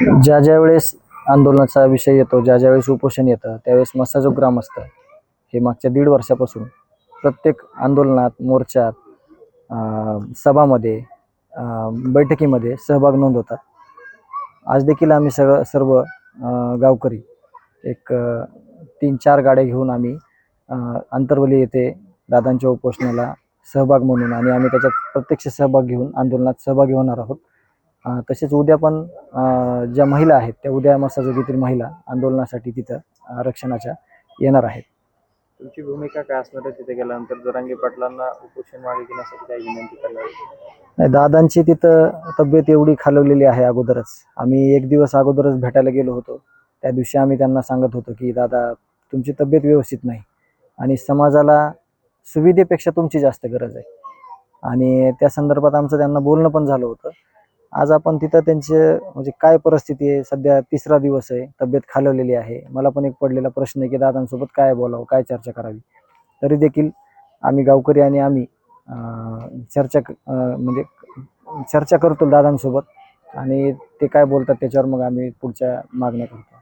ज्या ज्या वेळेस आंदोलनाचा विषय येतो ज्या ज्या वेळेस उपोषण येतं त्यावेळेस मसाजोग ग्रामस्थ हे मागच्या दीड वर्षापासून प्रत्येक आंदोलनात मोर्चात सभामध्ये बैठकीमध्ये सहभाग नोंदवतात. आज देखील आम्ही सगळं सर्व गावकरी एक तीन चार गाड्या घेऊन आम्ही आंतरवली अंतरवली येथे दादांच्या उपोषणाला सहभाग म्हणून आणि आम्ही त्याच्यात प्रत्यक्ष सहभाग घेऊन आंदोलनात सहभागी होणार आहोत. तसेच उद्या पण ज्या महिला आहेत त्या उद्या मसाजोगीतील महिला आंदोलनासाठी तिथं आरक्षणाच्या येणार आहेत. तुमची भूमिका काय असणार आहे तिथे गेल्यानंतर? जरांगे पाटलांना उपोषण मागे घेण्यासाठी काय विनंती करणार नाही दादांची तिथं तब्येत एवढी खालवलेली आहे अगोदरच. आम्ही एक दिवस अगोदरच भेटायला गेलो होतो. त्या दिवशी आम्ही त्यांना सांगत होतो की दादा तुमची तब्येत व्यवस्थित नाही आणि समाजाला सुविधेपेक्षा तुमची जास्त गरज आहे. आणि त्या संदर्भात आमचं त्यांना बोलणं पण झालं होतं. आज आपण तिथं त्यांचे म्हणजे काय परिस्थिती आहे? सध्या तिसरा दिवस आहे तब्येत खालवलेली आहे. मला पण एक पडलेला प्रश्न आहे की दादांसोबत काय बोलावं काय चर्चा करावी? तरी देखील आम्ही गावकरी आणि आम्ही चर्चा म्हणजे चर्चा करतो दादांसोबत आणि ते काय बोलतात त्याच्यावर मग आम्ही पुढच्या मागण्या करतो.